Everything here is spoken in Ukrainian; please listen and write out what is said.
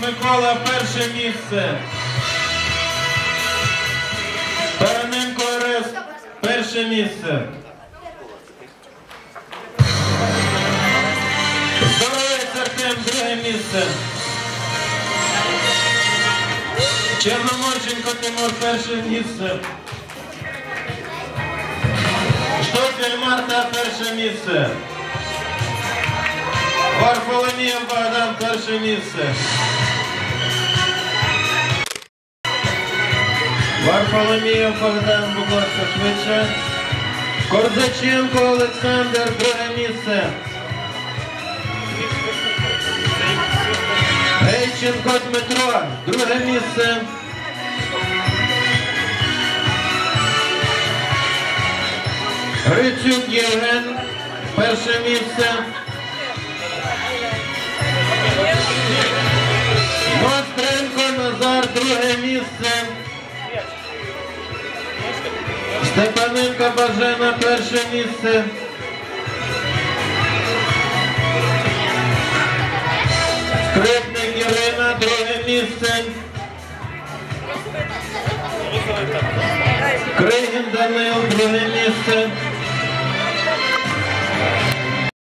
Микола перше місце. Тараненко Орест перше місце. Здоровець Артем друге місце. Чорноморченко Тимур перше місце. Штофель Марта перше місце. Варфоломієв Богдан перше місце. Варфоломієв Богдан, будь ласка, швидше. Корзаченко Олександр, друге місце. Гейченко Дмитро, друге місце. Грицюк Євген, перше місце. Місце. Степаненко Бажена, перше місце. Скрипник Ірина, друге місце. Кригін Данил, друге місце.